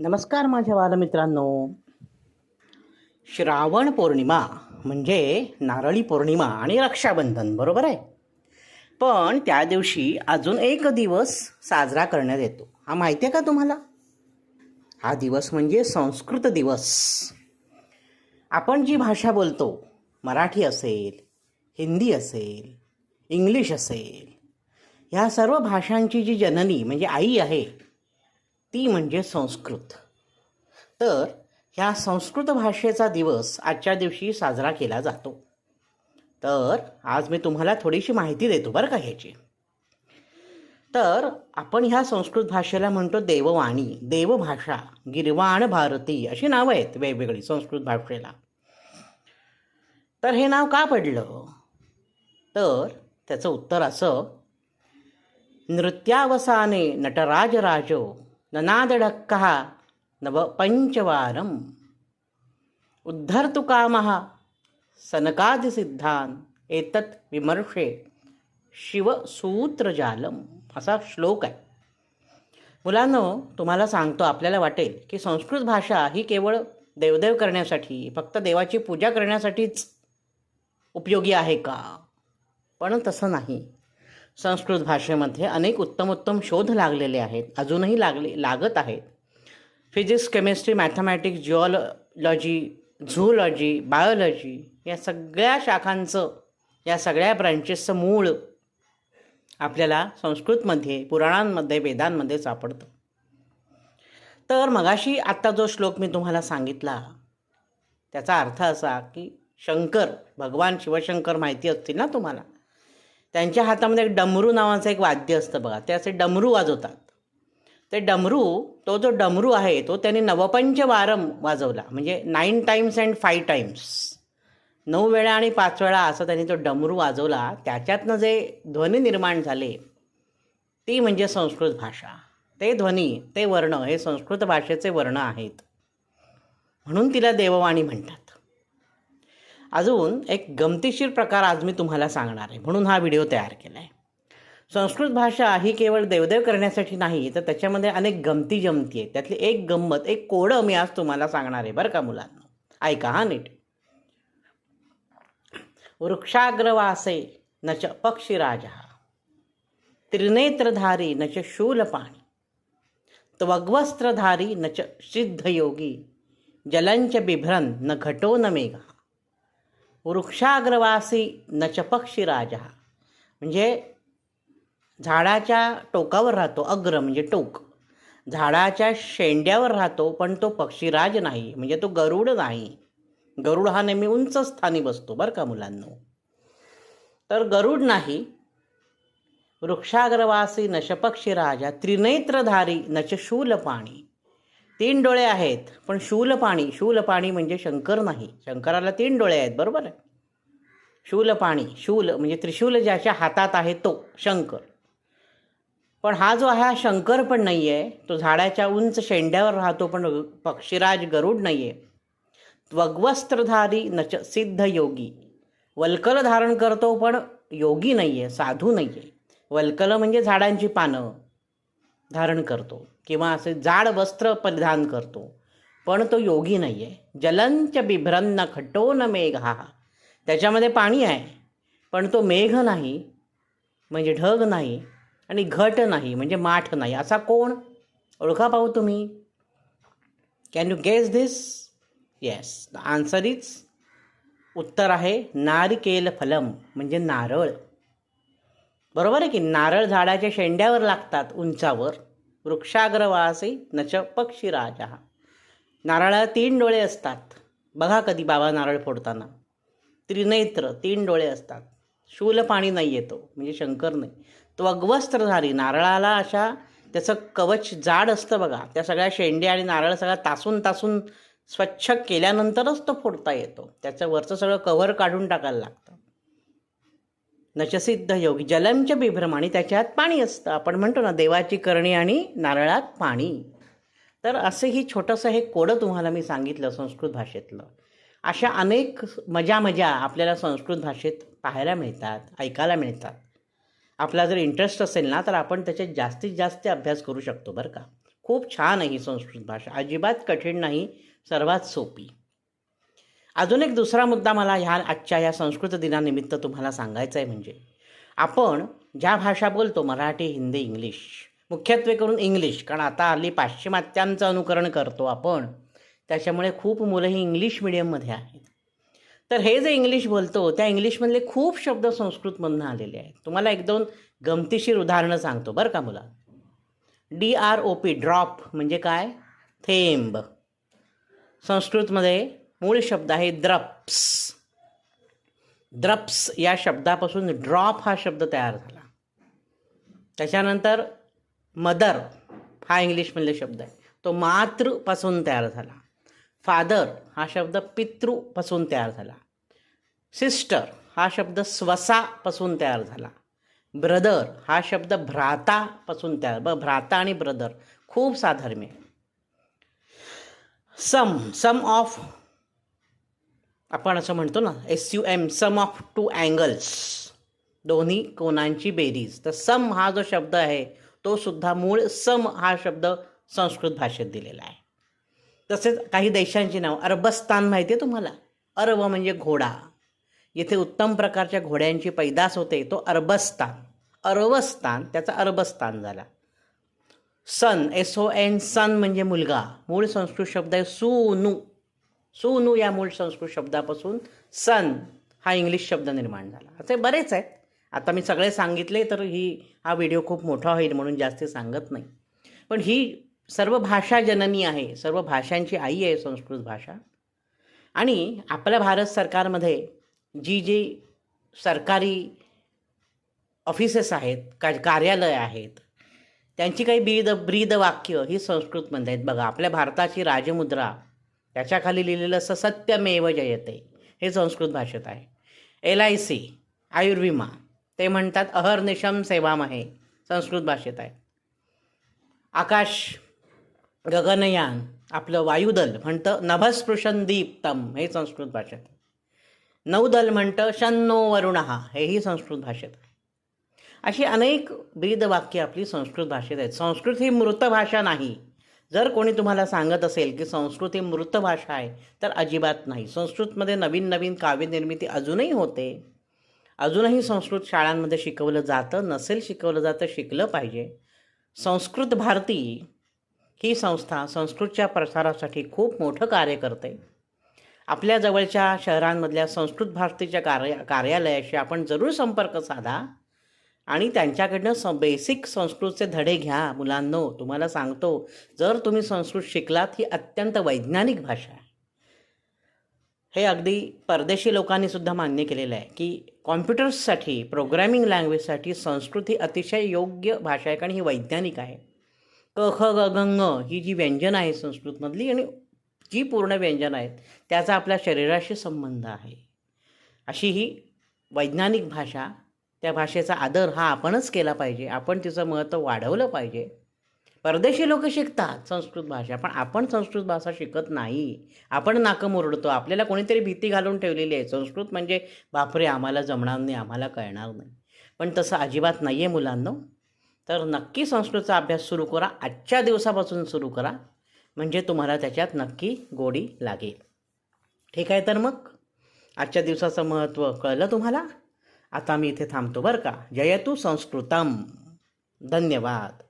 नमस्कार माझ्या बालमित्रांनो. श्रावण पौर्णिमा म्हणजे नारळी पौर्णिमा आणि रक्षाबंधन बरोबर आहे? पण त्या दिवशी अजून एक दिवस साजरा करण्यात येतो. हा माहिती आहे का तुम्हाला? हा दिवस म्हणजे संस्कृत दिवस. आपण जी भाषा बोलतो मराठी असेल हिंदी असेल इंग्लिश असेल ह्या सर्व भाषांची जी जननी म्हणजे आई आहे ती म्हणजे संस्कृत. तर ह्या संस्कृत भाषेचा दिवस आजच्या दिवशी साजरा केला जातो. तर आज मी तुम्हाला थोडीशी माहिती देतो बरं का ह्याची. तर आपण ह्या संस्कृत भाषेला म्हणतो देववाणी देवभाषा गिरवाण भारती अशी नावं आहेत वेगवेगळी संस्कृत भाषेला. तर हे नाव का पडलं? तर त्याचं उत्तर असं नृत्यावसाने नटराज राजो ननादडक्कः नव पञ्चवारम्। उद्धर्तुकामः सनकादिसिद्धान् एतत् विमर्शे शिवसूत्रजालम असा श्लोक आहे। मुलांनो तुम्हाला सांगतो आपल्याला वाटेल की संस्कृत भाषा ही केवळ देवदेव करण्यासाठी फक्त देवाची पूजा करण्यासाठीच उपयोगी आहे का? पण तसं नाही. संस्कृत भाषेमध्ये अनेक उत्तम उत्तम शोध लागलेले आहेत अजूनही लागले लागत आहेत. Physics chemistry mathematics geology zoology biology या सगळ्या शाखांचं या सगळ्या ब्रँचेसचं मूळ आपल्याला संस्कृतमध्ये पुराणांमध्ये वेदांमध्ये सापडतं. तर मगाशी आत्ता जो श्लोक मी तुम्हाला सांगितला त्याचा अर्थ असा की शंकर भगवान शिवशंकर माहिती असतील ना तुम्हाला? त्यांच्या हातामध्ये एक डमरू नावाचं एक वाद्य असतं बघा. ते असे डमरू वाजवतात. ते डमरू तो जो डमरू आहे तो त्यांनी नवपंच वारम वाजवला. म्हणजे nine times and five times नऊ वेळा आणि पाच वेळा असं त्यांनी तो डमरू वाजवला. त्याच्यातनं जे ध्वनी निर्माण झाले ती म्हणजे संस्कृत भाषा. ते ध्वनी ते वर्ण हे संस्कृत भाषेचे वर्ण आहेत. म्हणून तिला देववाणी म्हणतात. अजून एक गमतीशीर प्रकार आज मी तुम्हाला सांगणार आहे म्हणून हा व्हिडिओ तयार केला आहे संस्कृत भाषा ही केवळ देवदेव करण्यासाठी नाही तर त्याच्यामध्ये अनेक गमती जमती आहेत. त्यातली एक गंमत एक कोडं मी आज तुम्हाला सांगणार आहे बरं का मुलांना. ऐका हा नीट. वृक्षाग्रवासे न च पक्षीराजा त्रिनेत्रधारी न च शूलपाणी त्वग्वस्त्रधारी न च सिद्धयोगी जलंच बिभ्रन न घटो न मेघा। वृक्षाग्रवासी न च पक्षीराजा म्हणजे झाडाच्या टोकावर राहतो अग्र म्हणजे टोक. झाडाच्या शेंड्यावर राहतो पण तो पक्षीराज नाही म्हणजे तो गरुड नाही. गरुड हा नेहमी उंच स्थानी बसतो बरं का मुलांनो? तर गरुड नाही वृक्षाग्रवासी नश पक्षीराजा त्रिनेत्रधारी नच शूलपाणी. तीन डोळे आहेत पण शूलपाणी शूलपाणी म्हणजे शंकर नाही. शंकराला तीन डोळे आहेत बरोबर आहे? शूलपाणी शूल म्हणजे त्रिशूल ज्याच्या हातात आहे तो शंकर. पण हा जो आहे हा शंकर पण नाही आहे तो झाडाच्या उंच शेंड्यावर राहतो पण पक्षीराज गरुड नाही आहे त्वग्वस्त्रधारी नच सिद्ध योगी. वल्कल धारण करतो पण योगी नाही आहे साधू नाही आहे वल्कल म्हणजे झाडांची पानं. धारण करतो किंवा असे जाड वस्त्र परिधान करतो. पण तो योगी नाही आहे जलंच बिभ्रन्न खटो न मेघ. हा त्याच्यामध्ये पाणी आहे. पण तो मेघ नाही म्हणजे ढग नाही आणि घट नाही म्हणजे माठ नाही. असा कोण? ओळखा पाहू तुम्ही. Can you guess this yes the answer is उत्तर आहे नारिकेल फलम म्हणजे नारळ. बरोबर आहे की नारळ झाडाच्या शेंड्यावर लागतात उंचावर? वृक्षाग्रवासी नच पक्षी राजा नारळाला तीन डोळे असतात. बघा कधी बाबा नारळ फोडताना. त्रिनेत्र तीन डोळे असतात. शूल पाणी नाही येतो म्हणजे शंकर नाही. तो अग्वस्त्रधारी नारळाला अशा त्याचं कवच जाड असतं बघा. त्या सगळ्या शेंड्या आणि नारळ सगळा तासून तासून स्वच्छ केल्यानंतरच तो फोडता येतो. त्याचं वरचं सगळं कव्हर काढून टाकायला लागतं. नचसिद्ध योगी. जलंच बिभ्रम आणि त्याच्यात पाणी असतं. आपण म्हणतो ना देवाची करणी आणि नारळात पाणी. तर असं ही छोटंसं हे कोडं तुम्हाला मी सांगितलं संस्कृत भाषेतलं. अशा अनेक मजा मजा आपल्याला संस्कृत भाषेत पाहायला मिळतात ऐकायला मिळतात. आपला जर इंटरेस्ट असेल ना तर आपण त्याच्यात जास्तीत जास्त अभ्यास करू शकतो बरं का. खूप छान आहे ही संस्कृत भाषा. अजिबात कठीण नाही सर्वात सोपी. अजून एक दुसरा मुद्दा मला ह्या आजच्या या संस्कृत दिनानिमित्त तुम्हाला सांगायचा आहे म्हणजे आपण ज्या भाषा बोलतो मराठी हिंदी इंग्लिश मुख्यत्वे करून इंग्लिश कारण आता हल्ली पाश्चिमात्यांचं अनुकरण करतो आपण त्याच्यामुळे खूप मुलं ही इंग्लिश मिडियममध्ये आहेत. तर हे जे इंग्लिश बोलतो त्या इंग्लिशमधले खूप शब्द संस्कृतमधनं आलेले आहेत. तुम्हाला एक दोन गमतीशीर उदाहरणं सांगतो बरं का मुला. D R O P drop म्हणजे काय? थेंब. संस्कृतमध्ये मूळ शब्द आहे द्रप्स. द्रप्स या शब्दापासून ड्रॉप हा शब्द तयार झाला. त्याच्यानंतर मदर हा इंग्लिशमधले शब्द आहे. तो मातृपासून तयार झाला. फादर हा शब्द पितृपासून तयार झाला. सिस्टर हा शब्द स्वसापासून तयार झाला. ब्रदर हा शब्द भ्रातापासून तयार ब भ्राता आणि ब्रदर खूप साधर्म्य सम सम ऑफ आपण असं म्हणतो ना S U M sum of two angles दोन्ही कोणांची बेरीज. तर सम हा जो शब्द आहे तो सुद्धा मूळ सम हा शब्द संस्कृत भाषेत दिलेला आहे. तसेच काही देशांची नाव. अरबस्तान माहिती आहे तुम्हाला? अरब म्हणजे घोडा. येथे उत्तम प्रकारच्या घोड्यांची पैदास होते तो अरबस्तान. अरबस्तान त्याचा अरबस्तान झाला. सन एस ओ एन सन म्हणजे मुलगा. मूळ संस्कृत शब्द आहे सुनू. सूनू या मूळ संस्कृत शब्दापासून सन हा इंग्लिश शब्द निर्माण झाला. असे बरेच आहेत. आता मी सगळे सांगितले तर ही हा व्हिडिओ खूप मोठा होईल म्हणून जास्त सांगत नाही. पण ही सर्व भाषा जननी आहे सर्व भाषांची आई आहे संस्कृत भाषा. आणि आपल्या भारत सरकारमध्ये जी जी सरकारी ऑफिसेस आहेत का कार्यालय आहेत त्यांची काही ब्रीद ब्रीद वाक्य ही संस्कृतमध्ये आहेत. बघा आपल्या भारताची राजमुद्रा त्याच्याखाली लिहिलेलं असं सत्यमेव जयते. हे संस्कृत भाषेत आहे. एल आय सी आयुर्विमा ते म्हणतात अहर्निशम सेवाम आहे संस्कृत भाषेत आहे. आकाश गगनयान आपलं वायुदल म्हणतं नभस्पृशन दीप्तम. हे संस्कृत भाषेत नौदल म्हणतं शन्नो वरुणहा हेही संस्कृत भाषेत आहे. अशी अनेक ब्रीद वाक्य आपली संस्कृत भाषेत आहेत. संस्कृत ही मृत भाषा नाही. जर कोणी तुम्हाला सांगत असेल की संस्कृत ही मृत भाषा आहे तर अजिबात नाही. संस्कृतमध्ये नवीन नवीन काव्यनिर्मिती अजूनही होते. अजूनही संस्कृत शाळांमध्ये शिकवलं जातं. नसेल शिकवलं जातं शिकलं पाहिजे. संस्कृत भारती ही संस्था संस्कृतच्या प्रसारासाठी खूप मोठं कार्य करते. आपल्या जवळच्या शहरांमधल्या संस्कृत भारतीच्या कार्य कार्यालयाशी आपण जरूर संपर्क साधा. आणि त्यांच्याकडनं स बेसिक संस्कृतचे धडे घ्या मुलांनो. तुम्हाला सांगतो जर तुम्ही संस्कृत शिकलात ही अत्यंत वैज्ञानिक भाषा आहे. हे अगदी परदेशी लोकांनी सुद्धा मान्य केलेलं आहे की कॉम्प्युटर्ससाठी प्रोग्रॅमिंग लँग्वेजसाठी संस्कृत ही अतिशय योग्य भाषा आहे कारण ही वैज्ञानिक आहे. क ख ग गंग ही जी व्यंजन आहे संस्कृतमधली आणि जी पूर्ण व्यंजन आहेत त्याचा आपल्या शरीराशी संबंध आहे. अशी ही वैज्ञानिक भाषा त्या भाषेचा आदर हा आपणच केला पाहिजे. आपण तिचं महत्त्व वाढवलं पाहिजे. परदेशी लोक शिकतात संस्कृत भाषा पण आपण संस्कृत भाषा शिकत नाही. आपण नाकं मुरडतो. आपल्याला कोणीतरी भीती घालून ठेवलेली आहे. संस्कृत म्हणजे बापरे आम्हाला जमणार नाही आम्हाला कळणार नाही. पण तसं अजिबात नाही आहे मुलांनो. तर नक्की संस्कृतचा अभ्यास सुरू करा. आजच्या दिवसापासून सुरू करा. म्हणजे तुम्हाला त्याच्यात नक्की गोडी लागेल. ठीक आहे तर मग? आजच्या दिवसाचं महत्त्व कळलं तुम्हाला? आता मी इथे थांबतो बरं का. जयतु संस्कृतम. धन्यवाद.